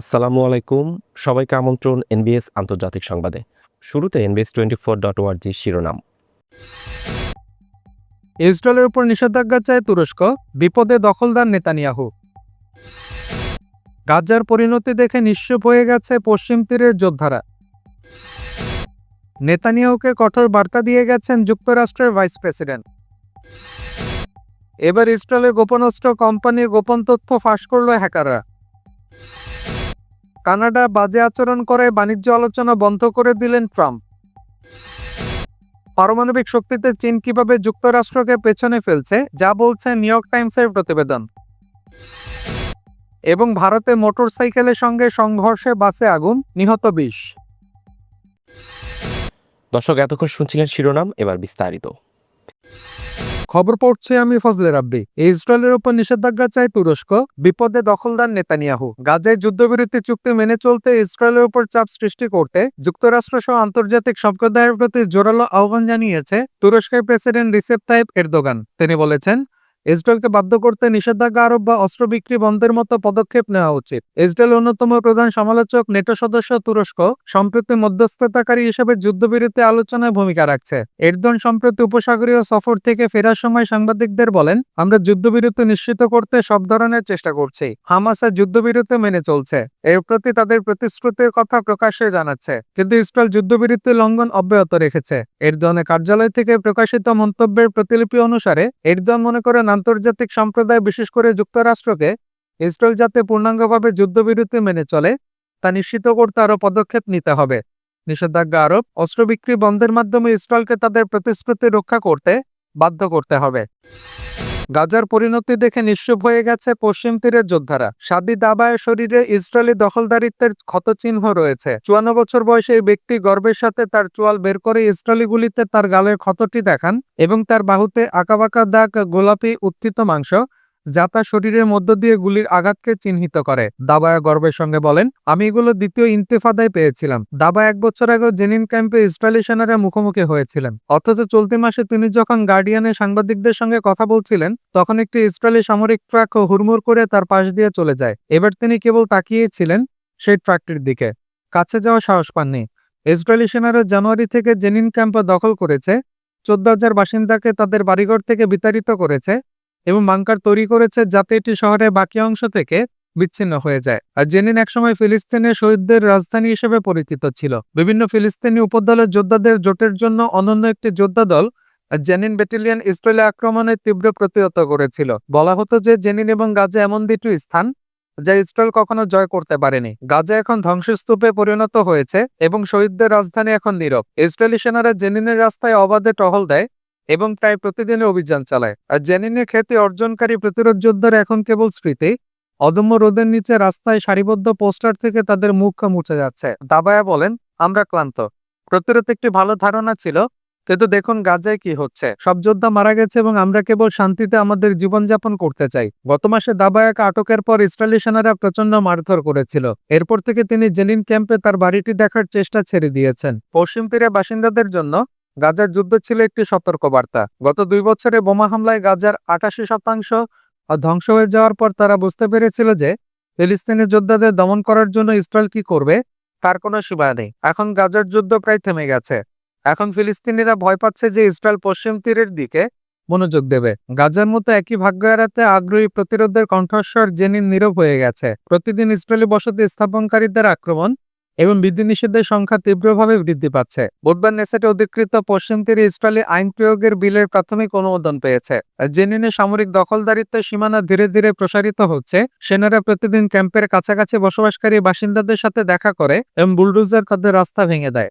আসসালামু আলাইকুম। সবাইকে আমন্ত্রণ এনবিএস আন্তর্জাতিক সংবাদে। শুরুতে NBS twenty four dot org শিরোনাম। ইসরায়েলের উপর নিষেধাজ্ঞা চায় তুরস্ক, বিপদে দখলদার নেতানিয়াহু। গাজার পরিণতি দেখে নিশ্চুপ হয়ে গেছে পশ্চিম তীরের যোদ্ধারা। নেতানিয়াহুকে কঠোর বার্তা দিয়ে গেছেন যুক্তরাষ্ট্রের ভাইস প্রেসিডেন্ট। এবার ইসরায়েলের গোপনস্ত্র কোম্পানির গোপন তথ্য ফাঁস করল হ্যাকাররা। কানাডা বাজে আচরণ করে, বাণিজ্য আলোচনা বন্ধ করে দিলেন ট্রাম্প। পারমাণবিক শক্তিতে চীন কীভাবে যুক্তরাষ্ট্রকে পেছনে ফেলছে, যা বলছে নিউ ইয়র্ক টাইমসের প্রতিবেদন। এবং ভারতে মোটরসাইকেলের সঙ্গে সংঘর্ষে বাসে আগুন, নিহত বিশ। দর্শক, এতক্ষণ শুনছিলেন শিরোনাম, এবার বিস্তারিত। খবর পড়ছে আমি ফজলে রাব্বি। ইসরায়েলের উপর নিষেধাজ্ঞা চায় তুরস্ক, বিপদে দখলদার নেতানিয়াহু। গাজায় যুদ্ধবিরতি চুক্তি মেনে চলতে ইসরায়েলের উপর চাপ সৃষ্টি করতে যুক্তরাষ্ট্র সহ আন্তর্জাতিক সম্প্রদায়ের প্রতি জোরালো আহ্বান জানিয়েছে তুরস্কের প্রেসিডেন্ট রিসেপ তাইপ এরদোগান। তিনি বলেছেন ইসরায়েলকে বাধ্য করতে নিষেধাজ্ঞা আরোপ বা অস্ত্র বিক্রি বন্ধের মতো পদক্ষেপ নেওয়া উচিত। ইসরায়েল অন্যতম প্রধান সমালোচক, নেটো সদস্য তুরস্ক সম্প্রতি মধ্যস্থতাকারী হিসেবে যুদ্ধবিরতি আলোচনায় ভূমিকা রাখছে। এরদোয়ান সম্প্রতি উপসাগরীয় সফর থেকে ফেরার সময় সাংবাদিকদের বলেন, আমরা যুদ্ধবিরতি নিশ্চিত করতে সব ধরনের চেষ্টা করছি। হামাসা যুদ্ধবিরতি মেনে চলছে। এর প্রতি তাদের প্রতিশ্রুতির কথা প্রকাশ্যে জানাচ্ছে। কিন্তু ইসরায়েল যুদ্ধবিরতি লঙ্ঘন অব্যাহত রেখেছে। এরদোয়ানের কার্যালয় থেকে প্রকাশিত মন্তব্যের প্রতিলিপি অনুসারে, এরদোয়ান মনে করেন আন্তর্জাতিক সম্প্রদায়, বিশেষ করে যুক্তরাষ্ট্রকে, ইসরায়েল যাতে পূর্ণাঙ্গভাবে যুদ্ধবিরতি মেনে চলে, তা নিশ্চিত করতে আরও পদক্ষেপ নিতে হবে। নিষেধাজ্ঞা আরোপ অস্ত্র বিক্রি বন্ধের মাধ্যমে ইসরায়েলকে তাদের প্রতিশ্রুতি রক্ষা করতে বাধ্য করতে হবে। গাজার পরিণতি দেখে নিশ্চুপ হয়ে গেছে পশ্চিম তীরের যোদ্ধারা। সাদি দাবায় শরীরে ইসরায়েলি দখলদারিত্বের ক্ষতচিহ্ন রয়েছে। চুয়ান্ন বছর বয়সে এই ব্যক্তি গর্বের সাথে তার চোয়াল বের করে ইসরায়েলি গুলিতে তার গালের ক্ষতটি দেখান এবং তার বাহুতে আঁকাবাঁকা দাগ, গোলাপি, উত্থিত মাংস যা তার শরীরের মধ্য দিয়ে গুলির আঘাতকে চিহ্নিত করে। দাবায়া গর্বের সঙ্গে বলেন, আমি এগুলো দ্বিতীয় ইন্তেফাদায় পেয়েছিলাম। দাবা এক বছর আগে জেনিন ক্যাম্পে ইসরায়েলি সেনারা মুখোমুখি হয়েছিলেন। অথচ চলতি মাসে তিনি যখন গার্ডিয়ানের সাংবাদিকদের সঙ্গে কথা বলছিলেন, তখন একটি ইসরায়েলি সামরিক ট্রাক হুড়মুড় করে তার পাশ দিয়ে চলে যায়। এবার তিনি কেবল তাকিয়েছিলেন সেই ট্রাকটির দিকে। কাছে যাওয়া সাহস পাননি। ইসরায়েলি সেনারা জানুয়ারি থেকে জেনিন ক্যাম্প দখল করেছে। চোদ্দ হাজার বাসিন্দাকে তাদের বাড়িঘর থেকে বিতাড়িত করেছে। এবং বাংকার তৈরি করেছে যাতে এটি শহরের বাকি অংশ থেকে বিচ্ছিন্ন হয়ে যায়। আর জেনিন একসময় ফিলিস্তিনের শহীদদের রাজধানী হিসেবে পরিচিত ছিল। বিভিন্ন ফিলিস্তিনি উপদলের যোদ্ধাদের জোটের জন্য অনন্য একটি যোদ্ধা দল জেনিন ব্যাটালিয়ন ইসরায়েলে আক্রমণের তীব্র প্রতিহত করেছিল। বলা হতো যে জেনিন এবং গাজা এমন দুটি স্থান যা ইসরায়েল কখনো জয় করতে পারেনি। গাজা এখন ধ্বংসস্তূপে পরিণত হয়েছে এবং শহীদদের রাজধানী এখন নীরব। ইসরায়েলি সেনারা জেনিনের রাস্তায় অবাধে টহল দেয় এবং প্রায় প্রতিদিনের অভিযান চালায়। আর জেনিনের খ্যাতি অর্জনকারী প্রতিরোধ যোদ্ধারা এখন কেবল স্মৃতি। অদম্য রোদের নিচে রাস্তায় সারিবদ্ধ পোস্টার থেকে তাদের মুখ মুছে যাচ্ছে। দাবায়া বলেন, আমরা ক্লান্ত। প্রতিরোধ একটি ভালো ধারণা ছিল, কিন্তু দেখুন গাজায় কি হচ্ছে। সব যোদ্ধা মারা গেছে এবং আমরা কেবল শান্তিতে আমাদের জীবনযাপন করতে চাই। গত মাসে দাবায়াকে আটকের পর ইসরায়েলি সেনারা প্রচণ্ড মারধর করেছিল। এরপর থেকে তিনি জেনিন ক্যাম্পে তার বাড়িটি দেখার চেষ্টা ছেড়ে দিয়েছেন। পশ্চিম তীরে বাসিন্দাদের জন্য গাজার যুদ্ধ ছিল একটি সতর্কবার্তা। গত দুই বছরে বোমা হামলায় গাজার আটাশি শতাংশ ধ্বংস হয়ে যাওয়ার পর তারা বুঝতে পেরেছিল যে ফিলিস্তিনি যোদ্ধাদের দমন করার জন্য ইসরায়েল কি করবে, তার কোনো সীমা নেই। এখন গাজার যুদ্ধ প্রায় থেমে গেছে। এখন ফিলিস্তিনিরা ভয় পাচ্ছে যে ইসরায়েল পশ্চিম তীরের দিকে মনোযোগ দেবে। গাজার মতো একই ভাগ্য এড়াতে আগ্রহী প্রতিরোধের কণ্ঠস্বর জেনিন নীরব হয়ে গেছে। প্রতিদিন ইসরায়েলি বসতি স্থাপনকারীদের আক্রমণ এবং বিধিনিষেধের সংখ্যা তীব্রভাবে বৃদ্ধি পাচ্ছে। বুধবার নেসেটে অধিকৃত পশ্চিম তীরে ইসরায়েলি আইন প্রয়োগের বিলের প্রাথমিক অনুমোদন পেয়েছে। জেনিনে সামরিক দখলদারিত্বের সীমানা ধীরে ধীরে প্রসারিত হচ্ছে। সেনারা প্রতিদিন ক্যাম্পের কাছাকাছি বসবাসকারী বাসিন্দাদের সাথে দেখা করে এবং বুলডোজার তাদের রাস্তা ভেঙে দেয়।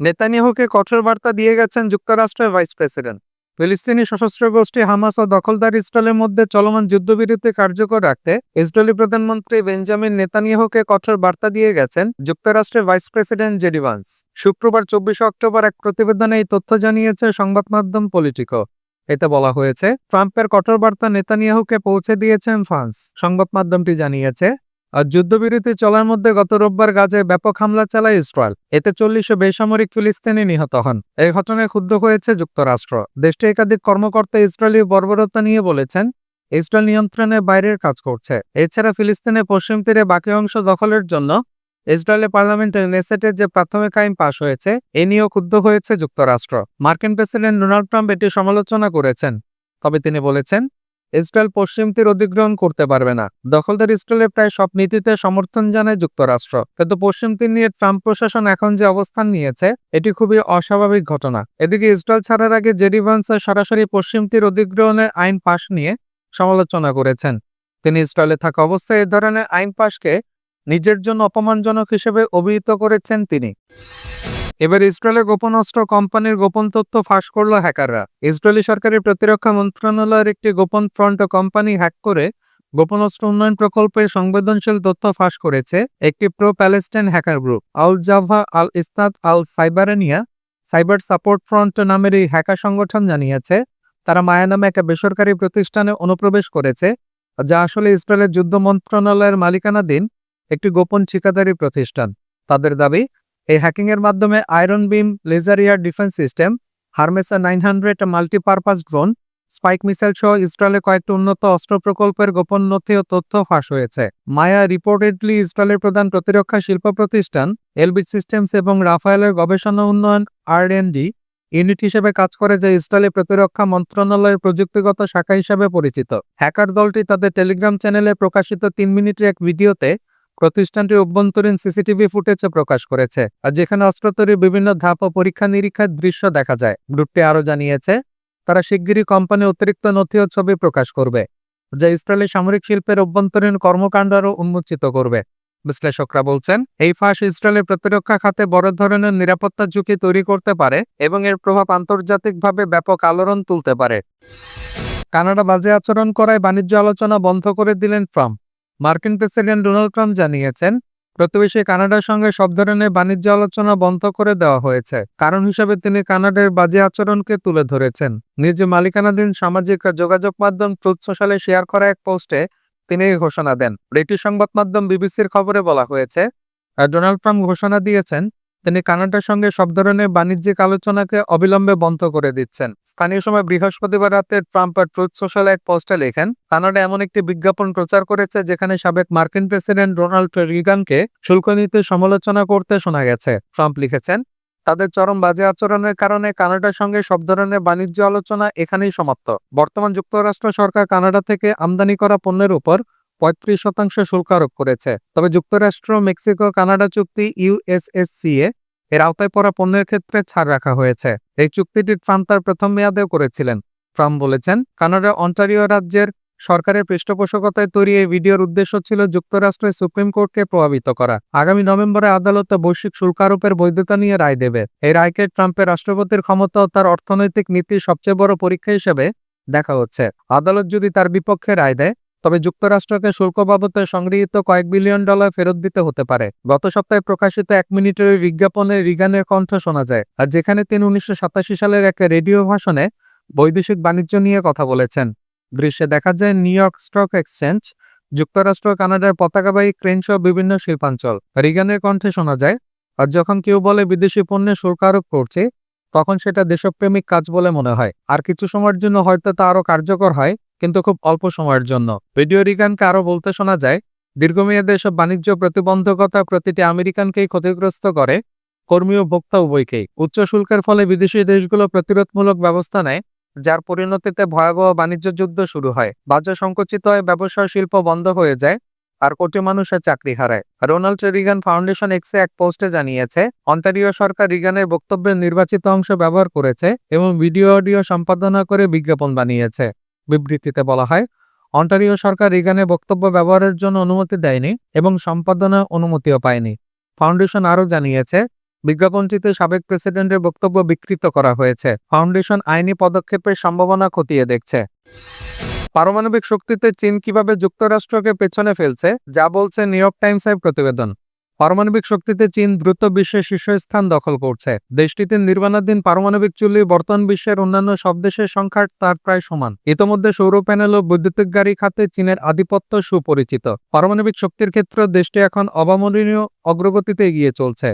নেতানিয়াহুকে কঠোর বার্তা দিয়ে গেছেন যুক্তরাষ্ট্রের ভাইস প্রেসিডেন্ট। ফিলিস্তিনি সশস্ত্র গোষ্ঠী হামাস ও দখলদার ইসরায়েলের মধ্যে চলমান যুদ্ধবিরতি কার্যকর রাখতে ইসরায়েলি প্রধানমন্ত্রী বেঞ্জামিন নেতানিয়াহুকে কঠোর বার্তা দিয়ে গেছেন যুক্তরাষ্ট্রের ভাইস প্রেসিডেন্ট জেডিভান্স শুক্রবার চব্বিশে অক্টোবর এক প্রতিবেদনে এই তথ্য জানিয়েছে সংবাদ মাধ্যম পলিটিকো। এতে বলা হয়েছে, ট্রাম্পের কঠোর বার্তা নেতানিয়াহুকে পৌঁছে দিয়েছেন ফ্রান্স সংবাদ মাধ্যমটি জানিয়েছে আর যুদ্ধবিরতি চলার মধ্যে গত রোববার গাজায় ব্যাপক হামলা চালায় ইসরায়েল। এতে চল্লিশে বেসামরিক ফিলিস্তিনি নিহত হন। এই ঘটনায় ক্ষুব্ধ হয়েছে যুক্তরাষ্ট্র। দেশটির একাধিক কর্মকর্তা ইসরায়েলি বর্বরতা নিয়ে বলেছেন, ইসরায়েল নিয়ন্ত্রণের বাইরের কাজ করছে। এছাড়া ফিলিস্তিনের পশ্চিম তীরে বাকি অংশ দখলের জন্য ইসরায়েলের পার্লামেন্টের নেসেটের যে প্রাথমিক আইন পাশ হয়েছে, এ নিয়েও ক্ষুব্ধ হয়েছে যুক্তরাষ্ট্র। মার্কিন প্রেসিডেন্ট ডোনাল্ড ট্রাম্প এটি সমালোচনা করেছেন। তবে তিনি বলেছেন ইসরায়েল পশ্চিম তীর অধিগ্রহণ করতে পারবে না। দখলদার ইসরায়েলের প্রায় সব নীতিতে সমর্থন জানায় যুক্তরাষ্ট্র। কিন্তু পশ্চিম তীর নিয়ে ট্রাম্প প্রশাসন এখন যে অবস্থান নিয়েছে, এটি খুবই অস্বাভাবিক ঘটনা। এদিকে ইসরায়েল ছাড়ার আগে জেডি ভান্স সরাসরি পশ্চিম তীর অধিগ্রহণের আইন পাশ নিয়ে সমালোচনা করেছেন। তিনি ইসরায়েলে থাকা অবস্থায় এ ধরনের আইন পাশকে নিজের জন্য অপমানজনক হিসেবে অভিহিত করেছেন তিনি। এবার ইসরায়েলের গোপন অস্ত্র কোম্পানির গোপন তথ্য ফাঁস করল হ্যাকাররা। ইসরায়েলি সরকারের প্রতিরক্ষা মন্ত্রণালয়ের একটি গোপন ফ্রন্ট কোম্পানি হ্যাক করে গোপন অস্ত্র উন্নয়ন প্রকল্পের সংবেদনশীল তথ্য ফাঁস করেছে একটি pro Palestine hacker group. Al Java Al Isnad Al Cyberania cyber support front নামের এই হ্যাকার সংগঠন জানিয়েছে, তারা মায়া নামে একটা বেসরকারি প্রতিষ্ঠানে অনুপ্রবেশ করেছে, যা আসলে ইসরায়েলের যুদ্ধ মন্ত্রণালয়ের মালিকানাধীন একটি গোপন ঠিকাদারি প্রতিষ্ঠান। তাদের দাবি এই হ্যাকিং এর মাধ্যমে Iron Beam laser air defence system Hermes nine hundred multipurpose drone Spike missile সহ ইসরায়েলের কয়েকটি উন্নত অস্ত্র প্রকল্পের গোপন নথি ও তথ্য ফাঁস হয়েছে। মায়া রিপোর্টেডলি ইসরায়েলের প্রধান প্রতিরক্ষা শিল্প প্রতিষ্ঠান এলবিট সিস্টেমস এবং রাফায়েলের গবেষণা উন্নয়ন আর ইউনিট হিসেবে কাজ করে যা ইসরায়েলের প্রতিরক্ষা মন্ত্রণালয়ের প্রযুক্তিগত শাখা হিসাবে পরিচিত। হ্যাকার দলটি তাদের টেলিগ্রাম চ্যানেলে প্রকাশিত তিন মিনিটের এক ভিডিওতে প্রতিষ্ঠানটির অভ্যন্তরীণ সিসিটিভি ফুটেজে প্রকাশ করেছে আর যেখানে অস্ত্র তৈরির বিভিন্ন ধাপ ও পরীক্ষা নিরীক্ষার দৃশ্য দেখা যায়। গ্রুপটি আরও জানিয়েছে, তারা শিগগিরই কোম্পানি অতিরিক্ত নথি ও ছবি প্রকাশ করবে, যা ইসরায়েলের সামরিক শিল্পের অভ্যন্তরীণ কর্মকাণ্ড আরও উন্মোচিত করবে। বিশ্লেষকরা বলছেন, এই ফাঁস ইসরায়েলের প্রতিরক্ষা খাতে বড় ধরনের নিরাপত্তা ঝুঁকি তৈরি করতে পারে এবং এর প্রভাব আন্তর্জাতিকভাবে ব্যাপক আলোড়ন তুলতে পারে। কানাডা বাজে আচরণ করায় বাণিজ্য আলোচনা বন্ধ করে দিলেন ট্রাম্প। মার্কিন প্রেসিডেন্ট ডোনাল্ড ট্রাম্প জানিয়েছেন, প্রতিবেশী কানাডার সঙ্গে সব ধরনের বাণিজ্য আলোচনা বন্ধ করে দেওয়া হয়েছে। কারণ হিসেবে তিনি কানাডার বাজে আচরণকে তুলে ধরেছেন। নিজ মালিকানাধীন সামাজিক যোগাযোগ মাধ্যম ট্রুথ সোশ্যালে শেয়ার করা এক পোস্টে তিনি ঘোষণা দেন। ব্রিটিশ সংবাদ মাধ্যম বিবিসির খবরে বলা হয়েছে ডোনাল্ড ট্রাম্প ঘোষণা দিয়েছেন তিনি কানাডার সঙ্গে সব ধরনের বাণিজ্যিক আলোচনাকে অবিলম্বে বন্ধ করে দিচ্ছেন। স্থানীয় সময় বৃহস্পতিবার রাতে ট্রাম্প আর ট্রুথ সোশ্যাল এক পোস্টে লেখেন, কানাডা এমন একটি বিজ্ঞাপন প্রচার করেছে যেখানে সাবেক মার্কিন প্রেসিডেন্ট ডোনাল্ড রিগানকে শুল্ক নীতি সমালোচনা করতে শোনা গেছে। ট্রাম্প লিখেছেন, তাদের চরম বাজে আচরণের কারণে কানাডার সঙ্গে সব ধরনের বাণিজ্য আলোচনা এখানেই সমাপ্ত। বর্তমান যুক্তরাষ্ট্র সরকার কানাডা থেকে আমদানি করা পণ্যের উপর পঁয়ত্রিশ শতাংশ শুল্ক আরোপ করেছে। তবে যুক্তরাষ্ট্র, মেক্সিকো, কানাডা চুক্তি ইউএসএসসিএ এর আওতায় পড়া পণ্যের ক্ষেত্রে ছাড় রাখা হয়েছে। এই চুক্তিটি ট্রাম্প তার প্রথম মেয়াদেও করেছিলেন। ট্রাম্প বলেছেন, কানাডার অন্টারিও রাজ্যের সরকারের পৃষ্ঠপোষকতায় তৈরি এই ভিডিওর উদ্দেশ্য ছিল যুক্তরাষ্ট্রের সুপ্রিম কোর্টকে প্রভাবিত করা। আগামী নভেম্বরে আদালতে বৈশ্বিক শুল্ক আরোপের বৈধতা নিয়ে রায় দেবে। এই রায়কে ট্রাম্পের রাষ্ট্রপতির ক্ষমতা ও তার অর্থনৈতিক নীতির সবচেয়ে বড় পরীক্ষা হিসেবে দেখা হচ্ছে। আদালত যদি তার বিপক্ষে রায় দেয় তবে যুক্তরাষ্ট্রকে শুল্ক বাবদে সংগৃহীত কয়েক বিলিয়ন ডলার ফেরত দিতে হতে পারে। গত সপ্তাহে প্রকাশিত এক মিনিটের ওই বিজ্ঞাপনে রিগানের কণ্ঠ শোনা যায়, আর যেখানে তিনি উনিশশো সাতাশি সালের এক রেডিও ভাষণে বৈদেশিক বাণিজ্য নিয়ে কথা বলেছেন। দৃশ্যে দেখা যায় নিউ ইয়র্ক স্টক এক্সচেঞ্জ, যুক্তরাষ্ট্র, কানাডার পতাকাবাহী ক্রেন সহ বিভিন্ন শিল্পাঞ্চল। রিগানের কণ্ঠে শোনা যায়, আর যখন কেউ বলে বিদেশি পণ্যে শুল্ক আরোপ করছে, তখন সেটা দেশপ্রেমিক কাজ বলে মনে হয়। আর কিছু সময়ের জন্য হয়তো তা আরও কার্যকর হয় কিন্তু খুব অল্প সময়ের জন্য। ভিডিও রিগানকে আরও বলতে শোনা যায়, দীর্ঘমেয়াদে এসব বাণিজ্য প্রতিবন্ধকতা প্রতিটি আমেরিকানকেই ক্ষতিগ্রস্ত করে, কর্মী ও ভোক্তা উভয়কেই। উচ্চ শুল্কের ফলে বিদেশি দেশগুলো প্রতিরোধমূলক ব্যবস্থা নেয়, যার পরিণতিতে ভয়াবহ বাণিজ্য যুদ্ধ শুরু হয়। বাজার সংকুচিত হয় ব্যবসা শিল্প বন্ধ হয়ে যায়, আর কোটি মানুষের চাকরি হারায়। রোনাল্ড রিগান ফাউন্ডেশন এক্সে এক পোস্টে জানিয়েছে, অন্টারিও সরকার রিগানের বক্তব্যের নির্বাচিত অংশ ব্যবহার করেছে এবং ভিডিও, অডিও সম্পাদনা করে বিজ্ঞাপন বানিয়েছে। বিবৃতিতে বলা হয়, অন্টারিও সরকার রিগানে বক্তব্য ব্যবহারের জন্য অনুমতি দেয়নি এবং সম্পাদনা অনুমতিও পায়নি। ফাউন্ডেশন আরও জানিয়েছে, বিজ্ঞাপনটিতে সাবেক প্রেসিডেন্টের বক্তব্য বিকৃত করা হয়েছে। ফাউন্ডেশন আইনি পদক্ষেপের সম্ভাবনা খতিয়ে দেখছে। পারমাণবিক শক্তিতে চীন কীভাবে যুক্তরাষ্ট্রকে পেছনে ফেলছে, যা বলছে নিউ ইয়র্ক টাইমসের প্রতিবেদন। পারমাণবিক শক্তিতে চীন দ্রুত বিশ্বের শীর্ষস্থান দখল করছে। দেশটিতে নির্মাণাধীন পারমাণবিক চুল্লি বর্তমান বিশ্বের অন্যান্য সব দেশের সংখ্যার তার প্রায় সমান। ইতোমধ্যে সৌর প্যানেল ও বৈদ্যুতিক গাড়ি খাতে চীনের আধিপত্য সুপরিচিত। পারমাণবিক শক্তির ক্ষেত্রে দেশটি এখন অবামনীয় অগ্রগতিতে এগিয়ে চলছে।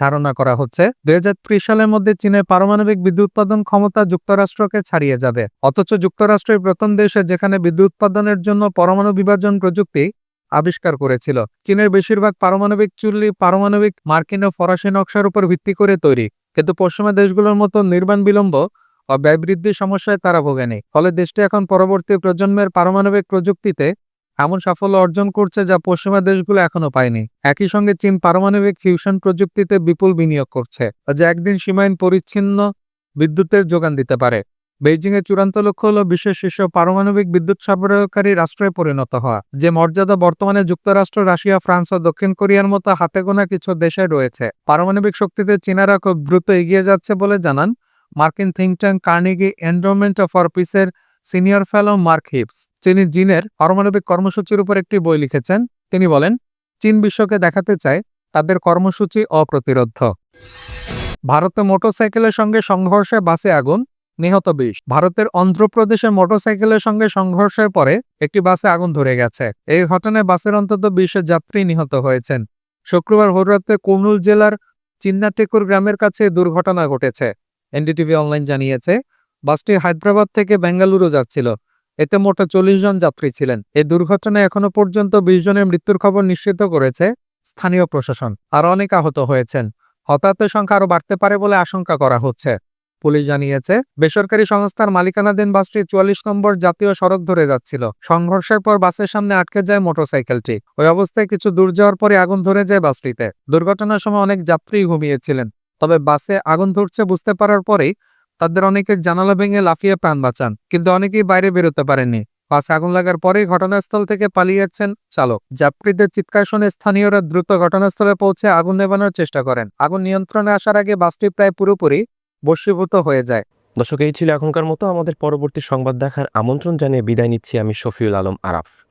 ধারণা করা হচ্ছে, দুই হাজার ত্রিশ সালের মধ্যে চীনের পারমাণবিক বিদ্যুৎ উৎপাদন ক্ষমতা যুক্তরাষ্ট্রকে ছাড়িয়ে যাবে। অথচ যুক্তরাষ্ট্রের প্রথম দেশে যেখানে বিদ্যুৎ উৎপাদনের জন্য পরমাণু বিভাজন প্রযুক্তি আবিষ্কার করেছিল। চীনের বেশিরভাগ পারমাণবিক চুল্লি পারমাণবিক মার্কিন ও ফরাসি নকশার উপর ভিত্তি করে তৈরি। কিন্তু পশ্চিমা দেশগুলোর মতো নির্মাণ বিলম্ব ও ব্যয় বৃদ্ধির সমস্যায় তারা ভোগেনি। ফলে দেশটি এখন পরবর্তী প্রজন্মের পারমাণবিক প্রযুক্তিতে এমন সাফল্য অর্জন করছে যা পশ্চিমা দেশগুলো এখনও পায়নি। একই সঙ্গে চীন পারমাণবিক ফিউশন প্রযুক্তিতে বিপুল বিনিয়োগ করছে, যা একদিন সীমাহীন পরিচ্ছিন্ন বিদ্যুতের যোগান দিতে পারে। বেইজিং এর চূড়ান্ত লক্ষ্য হল বিশ্বের শীর্ষ পারমাণবিক বিদ্যুৎ সরবরাহকারী রাষ্ট্রে পরিণত হওয়া, যে মর্যাদা বর্তমানে যুক্তরাষ্ট্র, রাশিয়া, ফ্রান্স ও দক্ষিণ কোরিয়ার মতো হাতে গোনা কিছু দেশে রয়েছে। পারমাণবিক শক্তিতে চীনারা খুব দ্রুত এগিয়ে যাচ্ছে বলে জানান মার্কিন think tank Carnegie Endowment for পিসের সিনিয়র ফেলো মার্ক হিপস। তিনি চীনের পারমাণবিক কর্মসূচির উপর একটি বই লিখেছেন, তিনি বলেন, চীন বিশ্বকে দেখাতে চায় তাদের কর্মসূচি অপ্রতিরোধ্য। ভারতে মোটরসাইকেলের সঙ্গে সংঘর্ষে বাসে আগুন নিহত বিশ ভারতের অন্ধ্রপ্রদেশে মোটরসাইকেলের সঙ্গে সংঘর্ষের পরে একটি বাসে আগুন ধরে গেছে। এই ঘটনায় বাসের অন্তত বিশের যাত্রী নিহত হয়েছেন। শুক্রবার ভোররাতে কুর্নুল জেলার চিন্নাটেকুর গ্রামের কাছে দুর্ঘটনা ঘটেছে। এনডিটিভি অনলাইন জানিয়েছে, বাসটি হায়দ্রাবাদ থেকে বেঙ্গালুরু যাচ্ছিল। এতে মোট চল্লিশ জন যাত্রী ছিলেন। এই দুর্ঘটনায় এখনও পর্যন্ত বিশ জনের মৃত্যুর খবর নিশ্চিত করেছে স্থানীয় প্রশাসন। আর অনেক আহত হয়েছেন। হতাহতের সংখ্যা আরও বাড়তে পারে বলে আশঙ্কা করা হচ্ছে। পুলিশ জানিয়েছে, বেসরকারি সংস্থার মালিকানাধীন বাসটি চুয়াল্লিশ নম্বর জাতীয় সড়ক ধরে যাচ্ছিল। সংঘর্ষের পর বাসের সামনে আটকে যায় মোটরসাইকেলটি। ওই অবস্থায় কিছু দূর যাওয়ার পরে আগুন ধরে যায় বাসটিতে। দুর্ঘটনার সময় অনেক যাত্রী ঘুমিয়েছিলেন। তবে বাসে আগুন ধরছে বুঝতে পারার পরেই তাদের অনেকে জানালা ভেঙে লাফিয়ে প্রাণ বাঁচান, কিন্তু অনেকেই বাইরে বেরোতে পারেননি। বাসে আগুন লাগার পরেই ঘটনাস্থল থেকে পালিয়েছেন চালক। যাত্রীদের চিৎকার শুনে স্থানীয়রা দ্রুত ঘটনাস্থলে পৌঁছে আগুন নেভানোর চেষ্টা করেন। আগুন নিয়ন্ত্রণে আসার আগে বাসটি প্রায় পুরোপুরি বশীভূত হয়ে যায়। দর্শক, এই ছিল এখনকার মতো। আমাদের পরবর্তী সংবাদ দেখার আমন্ত্রণ জানিয়ে বিদায় নিচ্ছি আমি শফিউল আলম আরাফ।